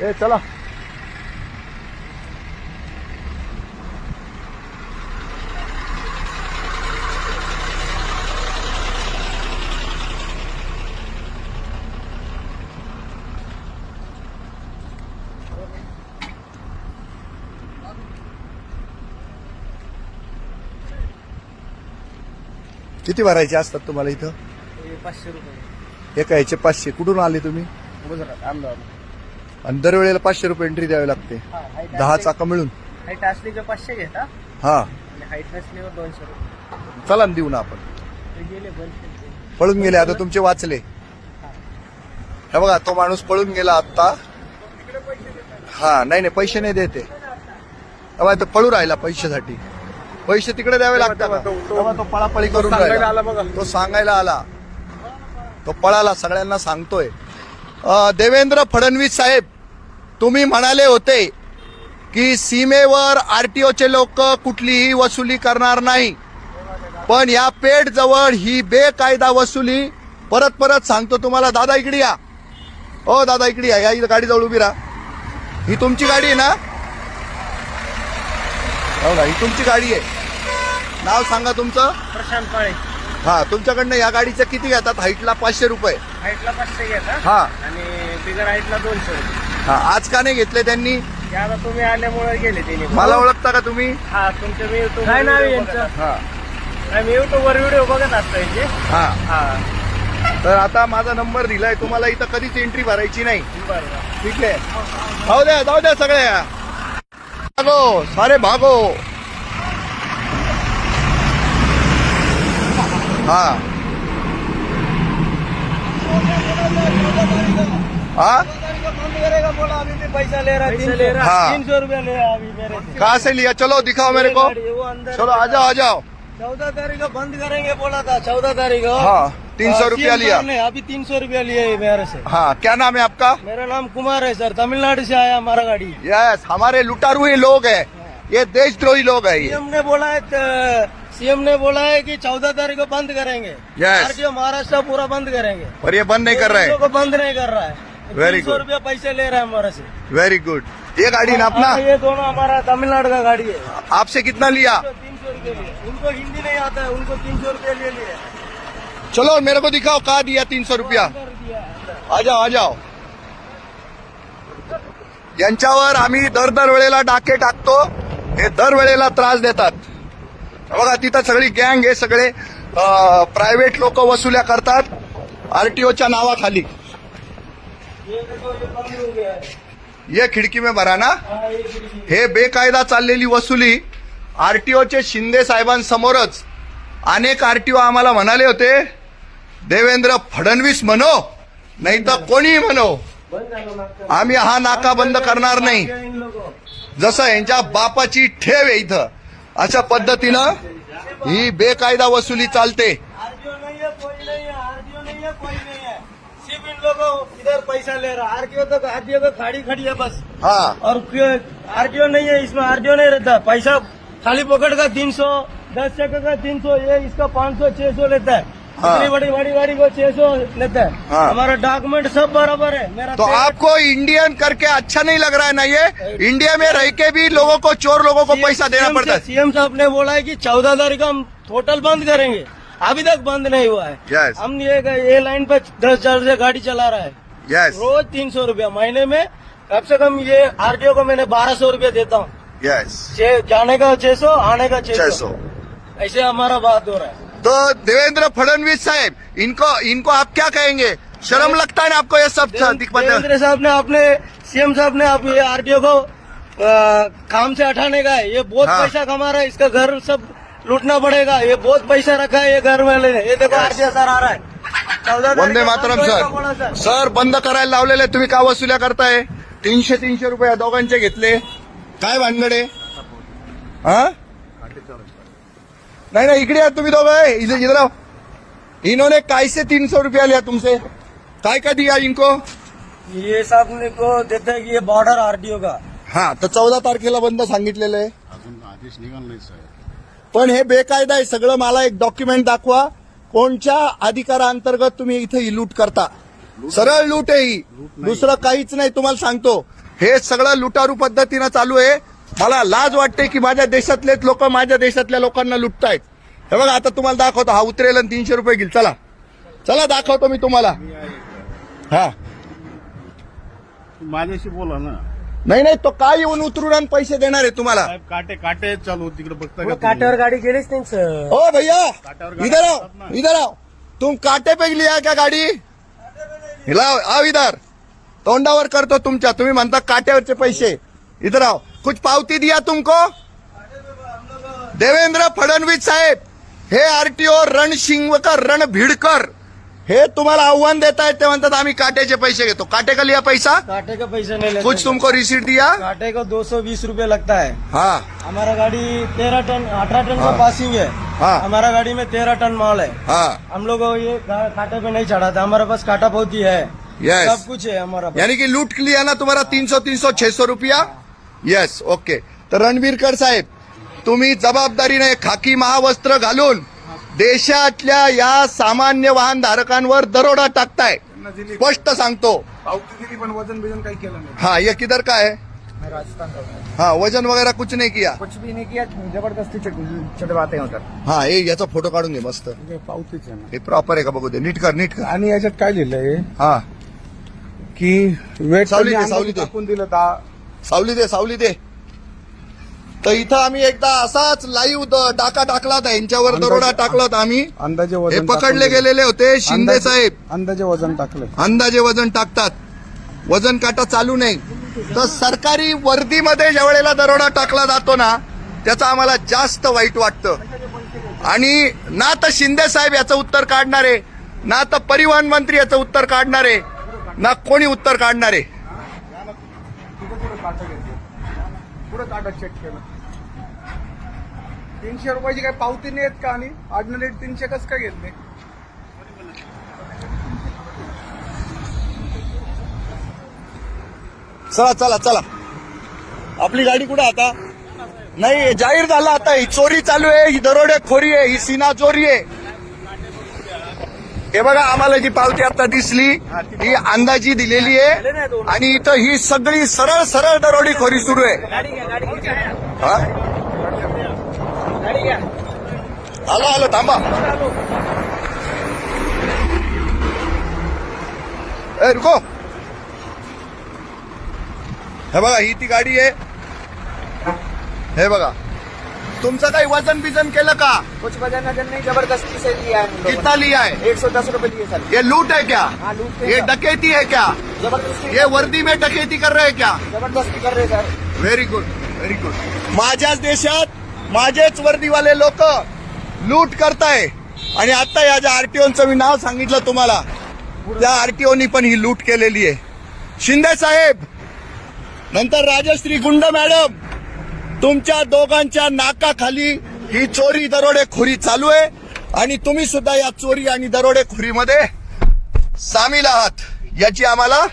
ए चला. किती भरायचे असतात तुम्हाला इथं? पाचशे रुपये. एका याचे पाचशे. कुठून आले तुम्ही? गुजरात अहमदाबाद. आणि दरवेळेला पाचशे रुपये एंट्री द्यावी लागते. हा दहा चाका मिळून? हाईट असली की पाचशे घेता हा? आणि हाईट नसल्यावर दोनशे रुपये. चला ना देऊ ना आपण. ते गेले. पळून गेले आता तुमचे वाचले. हे. बघा तो माणूस पळून गेला आता हा नाही नाही पैसे नाही देते. हे बघा, तो पळू राहिला पैशासाठी. पैसे तिकडे द्यावे लागतात ना. तेव्हा तो पळापळी करून राहिला. तो सांगायला आला. तो पळाला सगळ्यांना सांगतोय. अं, देवेंद्र फडणवीस साहेब तुम्ही म्हणाले होते की सीमेवर आरटीओचे लोक कुठलीही वसुली करणार नाही. पण या पेठ जवळ ही बेकायदा वसुली परत परत सांगतो तुम्हाला दादा इकडे या. हो दादा इकडे या या इथं गाडी जवळ उभी राहा. ही तुमची गाडी आहे ना? हो ना ही तुमची गाडी आहे. नाव सांगा तुमचं. प्रशांत पाळे हा तुमच्याकडनं या गाडीचं किती घेतात? हाईटला पाचशे रुपये. हाईटला पाचशे घेता हा. आणि बिगर हाईटला दोनशे रुपये. हा आज का नाही घेतले त्यांनी? ते आता तुम्ही आल्यामुळे गेले त्यांनी मला ओळखता का तुम्ही? हा तुमच्या मी युट्यूब काय नाव यांचं? हा. मी युट्यूबवर व्हिडिओ बघत असतो यांचे. हा. हा. तर आता माझा नंबर दिलाय तुम्हाला इथं कधीच एंट्री भरायची नाही. ठीक है जाऊ द्या जाऊ द्या सगळे भागो सारे भागो. हा. हा? बोला अभी भी पैसा ले रहा है तीन ले रहा। है। हाँ। तीन सौ रुपया ले अभी मेरे कहाँ से लिया? चलो दिखाओ मेरे को। है, चलो आ जाओ आ जाओ। चौदह तारीख को बंद करेंगे बोला था चौदह तारीख को। हाँ तीन सौ रूपया लिया। अभी तीन सौ रूपया लिए है मेरे से। हाँ क्या नाम है आपका? मेरा नाम कुमार है सर तमिलनाडु से आया हमारा गाड़ी। यस हमारे लुटारू ही लोग है। ये देशद्रोही लोग है ये। सीएम ने बोला है सीएम ने बोला है कि चौदह तारीख को बंद करेंगे। Yes. महाराष्ट्र पूरा बंद करेंगे। और ये बंद नहीं कर रहे को बंद नहीं कर रहा है। सौ good. रुपया पैसे ले रहा है हमारे से। वेरी गुड ये गाड़ी ना अपना? ये दोनों हमारा तमिलनाडु का गाड़ी है। आपसे कितना लिया? तीन सौ रुपये उनको हिंदी नहीं आता है उनको तीन सौ रुपये ले लिए। चलो मेरे को दिखाओ कहा दिया तीन सौ रुपया। आ जाओ आ जाओ। यांच्यावर आम्ही दर दर वेळेला डाके टाकतो हे दर वेळेला त्रास देतात. बघा तिथं सगळी गँग हे सगळे प्रायव्हेट लोक वसुल्या करतात आरटीओच्या नावाखाली. ये खिडकी में भरा ना? हे बेकायदा चाललेली वसुली आरटीओचे शिंदे साहेबांसमोरच अनेक आरटीओ आम्हाला म्हणाले होते देवेंद्र फडणवीस म्हणो नाही तर कोणीही म्हणो आम्ही हा नाका बंद करणार नाही. जसं यांच्या बापाची ठेव आहे इथं अशा पद्धतीनं ही बेकायदा वसुली चालते. लोगों इधर पैसा ले रहा आरटीओ तो आरटीओ को खाड़ी खड़ी है बस। हा। और आरटीओ नहीं है इसमें आरटीओ नहीं रहता। पैसा खाली पकड़ का तीन सौ दस चक्कर का तीन सौ ये इसका पाँच सौ छह सौ लेता है। हाँ। इतनी बड़ी बड़ी गाड़ी को छह सौ लेता है। हाँ। हमारा डॉक्यूमेंट सब बराबर है। मेरा तो आपको इंडियन करके अच्छा नहीं लग रहा है ना ये? इंडिया में रह के भी लोगों को चोर लोगों को पैसा देना पड़ता है। सीएम साहब ने बोला है कि चौदह तारीख को हम टोटल बंद करेंगे। अभी तक बंद नहीं हुआ है। Yes. हम ये ये लाइन पे दस हज़ार से गाड़ी चला रहा है। यस रोज तीन सौ रूपया महीने में। कम से कम ये आरटीओ को मैंने बारह सौ रूपया देता हूँ। यस छह- जाने का छह सौ आने का छह सौ। ऐसे हमारा बात हो रहा है। तो देवेंद्र फडणवीस साहब इनको इनको आप क्या कहेंगे? शर्म लगता है ना आपको ये सब देवेंद्र साहब ने अपने सीएम साहब ने अब ये आरटीओ को अ, काम से हटाने का है। ये बहुत हाँ। पैसा कमा रहा है इसका घर सब लूटना पड़ेगा। ये बहुत पैसा रखा है ये घर वाले ने। ये देखो. आरटीओ सर आ रहा है। वंदे को मातरम बंद सर। Sir sir. बंद करायला लावलेले तुम्ही का वसुल्या करताय? तीनशे तीनशे रुपये या दोघांचे घेतले. काय भानगडे? हा? नाही नाही इकडे या तुम्ही दोघं. इधर इधर आओ. इन्होंने कैसे तीन सौ रुपया लिया तुमसे काय का दिया इनको? ये साहब ने को देता है कि ये बॉर्डर आरटीओ का। हा तर चौदा तारखेला बंद सांगितलेलं आहे. अजून आदेश निघाला नाही साहेब पण हे बेकायदा आहे. सगळं मला एक डॉक्युमेंट दाखवा. कोणच्या अधिकाराअंतर्गत तुम्ही इथे ही लूट करता? सरळ लूट आहे ही. दुसरं काहीच नाही तुम्हाला सांगतो. हे सगळं लुटारू पद्धतीनं चालू आहे. मला लाज वाटते की माझ्या देशातलेच लोक माझ्या देशातल्या लोकांना लुटतायत. हे बघा आता तुम्हाला दाखवतो. हा उतरेल आणि तीनशे रुपये घेईल. चला. चला दाखवतो मी तुम्हाला. हा. माझ्याशी बोला ना. नाही नाही तो काय येऊन उतरून आणि पैसे देणार आहे तुम्हाला? साहेब काटे काटे चालू तिकडे बघता का? काट्यावर गाडी गेलीच नाही सर. ओ भैया काट्यावर गाड्या इधर आओ असतात ना. इधर आओ. तुम काटे पे लिया क्या गाडी? हिला आओ इधर. तोंडावर करतो तुमच्या तुम्ही म्हणता काट्यावरचे पैसे. इधर आओ. कुछ पावती दिया तुमको? देवेंद्र फडणवीस साहेब हे आरटीओ रणशिंगकर रण भिडकर हे तुम्हाला आव्हान देत आहेत ते म्हणतात आम्ही काट्याचे पैसे घेतो. काटे का लिया पैसा? काटे का पैसा नहीं लेते कुछ तुमको रिसीट दिया? काटे का दो सौ बीस रूपए लगता है. हाँ. हमारा गाड़ी तेरह टन अठारह टन। का पासिंग है हाँ। हमारा गाड़ी में तेरह टन माल है. हाँ. हम लोग ये कांटे पे नहीं चढ़ाता. हमारे पास काटा बहुत ही. है Yes. सब कुछ है हमारा यानी कि लूट लिया ना तुम्हाला तीन सौ तीन सौ छह सौ रुपया? येस ओके तर रणबीरकर साहेब तुम्ही जबाबदारीने खाकी महावस्त्र घालून देशातल्या या सामान्य वाहन धारकांवर दरोडा टाकताय. स्पष्ट सांगतो. पावती दिली पण वजन बिजन काही केलं नाही. हाँ ये किधर का है? मैं राजस्थान का हूँ। हाँ वजन वगैरह कुछ नहीं किया. कुछ भी नहीं किया जबरदस्ती चढवाते होतात हा हे याचा फोटो काढून घे मस्त. पावतीच आहे ना. हे प्रॉपर आहे का बघू दे नीट कर नीट कर. आणि याच्यात काय लिहिलंय? हा. की वेट सावली दे, सावली दे. टाकून दिलं दहा. सावली दे सावली दे. तर इथं आम्ही एकदा असाच लाईव्ह डाका टाकला होता. यांच्यावर दरोडा टाकला होता आम्ही. अंदाजे हे वजन पकडले. गेलेले होते शिंदे अंदाजे- साहेब. अंदाजे वजन टाकलं. अंदाजे वजन टाकतात. वजन काटा चालू नाही. तर सरकारी वर्दीमध्ये ज्या वेळेला दरोडा टाकला जातो ना त्याचं आम्हाला जास्त वाईट वाटतं. आणि ना तर शिंदे साहेब याचं उत्तर काढणारे ना तर परिवहन मंत्री याचं उत्तर काढणारे ना कोणी उत्तर काढणारे. पुढे काटा चेक केलं. तीनशे रुपयाची काही पावती नाही आहेत का आणि ऑर्डिनरी तीनशे कसं काय घेतले? चला चला चला. आपली गाडी कुठे आता? नाही जाहीर झालं आता. ही चोरी चालू आहे ही दरोडेखोरी आहे ही सीना चोरी आहे. हे बघा आम्हाला जी पावती आता दिसली ही अंदाजी दिलेली आहे. आणि इथं ही सगळी सरळ सरळ दरोडेखोरी सुरू आहे. हा? आलो आलो थांबा ए रुको हे बघा ही ती गाडी आहे हे बघा तुमचं काही वज़न बिजन केलं का कुछ वज़न वज़न नहीं ज़बरदस्ती से लिया है कितना लिया है? एक सौ दस रुपए दिए सर। ये लूट है क्या? हाँ, लूट है ये? डकैती है क्या? ज़बरदस्ती। ये वर्दी में डकैती कर रहे हैं क्या? ज़बरदस्ती कर रहे हैं sir. Very good very good माझ्याच देशात माझेच वर्दीवाले लोक लूट करताय. आणि आता या ज्या आरटीओचं मी नाव सांगितलं तुम्हाला त्या आरटीओनी पण ही लूट केलेली आहे. शिंदे साहेब नंतर राजश्री गुंड मॅडम तुमच्या दोघांच्या नाकाखाली ही चोरी दरोडेखोरी चालू आहे. आणि तुम्ही सुद्धा या चोरी आणि दरोडेखोरीमध्ये सामील आहात. याची आम्हाला